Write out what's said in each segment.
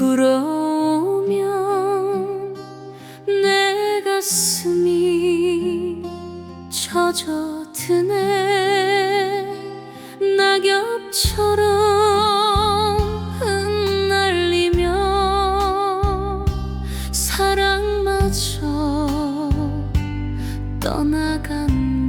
불어오면 내 가슴이 젖어드네. 낙엽처럼 흩날리며 사랑마저 떠나간다.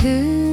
who